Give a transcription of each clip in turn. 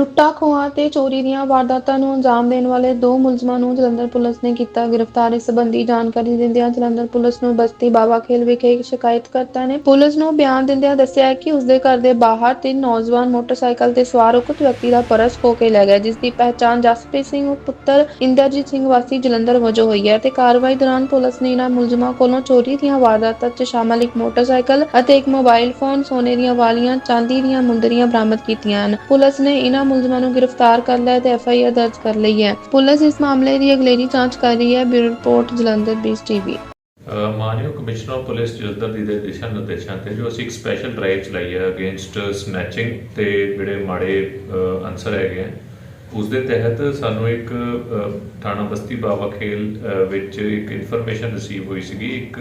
ਲੁੱਟਾਂ ਖੋਹਾਂ ਤੇ ਚੋਰੀ ਦੀਆਂ ਵਾਰਦਾਤਾਂ ਨੂੰ ਅੰਜਾਮ ਦੇਣ ਵਾਲੇ ਦੋ ਮੁਲਜ਼ਮਾਂ ਨੂੰ ਜਲੰਧਰ ਪੁਲਿਸ ਨੇ ਕੀਤਾ ਗ੍ਰਿਫਤਾਰ। ਇਸ ਸੰਬੰਧੀ ਜਾਣਕਾਰੀ ਦਿੰਦਿਆਂ ਜਲੰਧਰ ਪੁਲਿਸ ਨੂੰ ਬਸਤੀ ਬਾਵਾ ਖੇਲ ਵਿਖੇ ਇੱਕ ਸ਼ਿਕਾਇਤਕਰਤਾ ਨੇ ਪੁਲਿਸ ਨੂੰ ਬਿਆਨ ਦਿੰਦਿਆਂ ਦੱਸਿਆ ਹੈ ਕਿ ਉਸਦੇ ਘਰ ਦੇ ਬਾਹਰ ਤਿੰਨ ਨੌਜਵਾਨ ਮੋਟਰਸਾਈਕਲ ਤੇ ਸਵਾਰ ਉਕਤ ਵਿਅਕਤੀ ਦਾ ਪਰਸ ਖੋ ਕੇ ਲੈ ਗਏ, ਜਿਸ ਦੀ ਪਹਿਚਾਣ ਜਸਪ੍ਰੀਤ ਸਿੰਘ ਉਰਫ ਪੁੱਤਰ ਇੰਦਰਜੀਤ ਸਿੰਘ ਵਾਸੀ ਜਲੰਧਰ ਵਜੋਂ ਹੋਈ ਹੈ ਤੇ ਕਾਰਵਾਈ ਦੌਰਾਨ ਪੁਲਿਸ ਨੇ ਇਹਨਾਂ ਮੁਲਜ਼ਮਾਂ ਕੋਲੋਂ ਚੋਰੀ ਦੀਆਂ ਵਾਰਦਾਤਾਂ 'ਚ ਸ਼ਾਮਲ ਇੱਕ ਮੋਟਰਸਾਈਕਲ ਅਤੇ ਇੱਕ ਮੋਬਾਈਲ ਫੋਨ, ਸੋਨੇ ਦੀਆਂ ਵਾਲੀਆਂ, ਚਾਂਦੀ ਦੀਆਂ ਮੁੰਦਰੀਆਂ ਬਰਾਮਦ ਕੀਤੀਆਂ ਹਨ। ਪੁਲਿਸ ਨੇ ਇਹਨਾਂ ਮੁਲਜ਼ਮਾਂ ਨੂੰ ਗ੍ਰਿਫਤਾਰ ਕਰ ਲਿਆ ਤੇ ਐਫਆਈਆਰ ਦਰਜ ਕਰ ਲਈ ਹੈ। ਪੁਲਿਸ ਇਸ ਮਾਮਲੇ ਦੀ ਅਗਲੇਰੀ ਜਾਂਚ ਕਰ ਰਹੀ ਹੈ। ਬਿਊਰੋ ਰਿਪੋਰਟ, ਜਲੰਧਰ, ਬੀਸ ਟੀਵੀ ਮਾਨਯੋਗ ਕਮਿਸ਼ਨਰ ਆਫ ਪੁਲਿਸ ਜਲੰਧਰ ਦੀ ਦੇ ਦਿਸ਼ਾ ਨਿਰਦੇਸ਼ਾਂ ਤੇ ਜੋ ਅਸੀਂ ਇੱਕ ਸਪੈਸ਼ਲ ਡਰਾਈਵ ਚਲਾਈ ਹੈ ਅਗੇਂਸਟ ਸਨੈਚਿੰਗ ਤੇ ਜਿਹੜੇ ਮਾੜੇ ਅਨਸਰ ਹੈਗੇ ਆ, ਉਸ ਦੇ ਤਹਿਤ ਸਾਨੂੰ ਇੱਕ ਥਾਣਾ ਬਸਤੀ ਬਾਵਾ ਖੇਲ ਵਿੱਚ ਇੱਕ ਇਨਫੋਰਮੇਸ਼ਨ ਰਿਸੀਵ ਹੋਈ ਸੀਗੀ। ਇੱਕ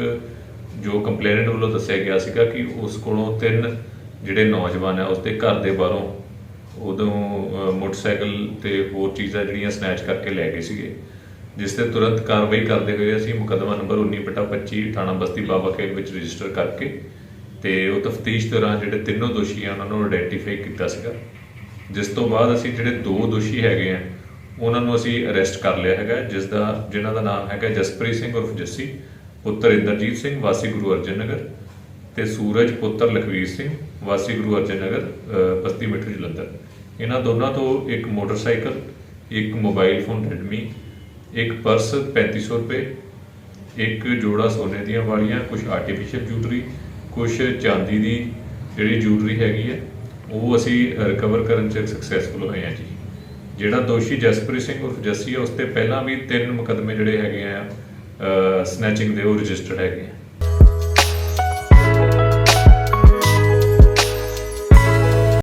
ਜੋ ਕੰਪਲੇਨੈਂਟ ਵੱਲੋਂ ਦੱਸਿਆ ਗਿਆ ਸੀਗਾ ਕਿ ਉਸ ਕੋਲੋਂ ਤਿੰਨ ਜਿਹੜੇ ਨੌਜਵਾਨ ਹੈ, ਉਸ ਦੇ ਘਰ ਦੇ ਬਾਹਰੋਂ ਉਦੋਂ ਮੋਟਰਸਾਈਕਲ ਤੇ ਹੋਰ ਚੀਜ਼ਾਂ ਜਿਹੜੀਆਂ ਸਨੈਚ ਕਰਕੇ ਲੈ ਗਏ ਸੀਗੇ, ਜਿਸ ਤੇ ਤੁਰੰਤ ਕਾਰਵਾਈ ਕਰਦੇ ਹੋਏ ਅਸੀਂ ਮੁਕੱਦਮਾ ਨੰਬਰ 19/25 ਥਾਣਾ ਬਸਤੀ ਬਾਬਾ ਖੇਲ ਵਿੱਚ ਰਜਿਸਟਰ ਕਰਕੇ ਤੇ ਉਹ ਤਫਤੀਸ਼ ਦੌਰਾਨ ਜਿਹੜੇ ਤਿੰਨੋਂ ਦੋਸ਼ੀ ਆ, ਉਹਨਾਂ ਨੂੰ ਆਇਡੈਂਟੀਫਾਈ ਕੀਤਾ ਸੀਗਾ। ਜਿਸ ਤੋਂ ਬਾਅਦ ਅਸੀਂ ਜਿਹੜੇ ਦੋ ਦੋਸ਼ੀ ਹੈਗੇ ਆ, ਉਹਨਾਂ ਨੂੰ ਅਸੀਂ ਅਰੈਸਟ ਕਰ ਲਿਆ ਹੈਗਾ, ਜਿਸ ਦਾ, ਜਿਨ੍ਹਾਂ ਦਾ ਨਾਮ ਹੈਗਾ ਜਸਪ੍ਰੀਤ ਸਿੰਘ ਉਰਫ ਜੱਸੀ, ਪੁੱਤਰ ਇੰਦਰਜੀਤ ਸਿੰਘ, ਵਾਸੀ ਗੁਰੂ ਅਰਜਨ ਨਗਰ ਤੇ ਸੂਰਜ ਪੁੱਤਰ ਲਖਵੀਰ ਸਿੰਘ, ਵਾਸੀ ਗੁਰੂ ਅਰਜਨ ਨਗਰ ਬਸਤੀ ਮਿੱਠੂ ਜਲੰਧਰ। ਇਹਨਾਂ ਦੋਨਾਂ ਤੋਂ ਇੱਕ ਮੋਟਰਸਾਈਕਲ, ਇੱਕ ਮੋਬਾਈਲ ਫੋਨ Redmi, ਇੱਕ ਪਰਸ 3500 ਰੁਪਏ, ਇੱਕ ਜੋੜਾ ਸੋਨੇ ਦੀਆਂ ਵਾਲੀਆਂ ਕੁਝ ਆਰਟੀਫੀਸ਼ੀਅਲ ਜੂਟਰੀ ਕੁਝ ਚਾਂਦੀ ਦੀ ਜਿਹੜੀ ਜੂਟਰੀ ਹੈਗੀ ਹੈ, ਉਹ ਅਸੀਂ ਰਿਕਵਰ ਕਰਨ ਚ ਸਕਸੈਸਫੁਲ ਹੋਏ ਹਾਂ ਜੀ। ਜਿਹੜਾ ਦੋਸ਼ੀ ਜਸਪ੍ਰੀਤ ਸਿੰਘ ਉਰਫ ਜੱਸੀ ਹੈ, ਉਸ ਤੇ ਪਹਿਲਾਂ ਵੀ ਤਿੰਨ ਮੁਕੱਦਮੇ ਜਿਹੜੇ ਹੈਗੇ ਆ ਸਨੈਚਿੰਗ ਦੇ ਉਹ ਰਜਿਸਟਰਡ ਹੈਗੇ ਆ।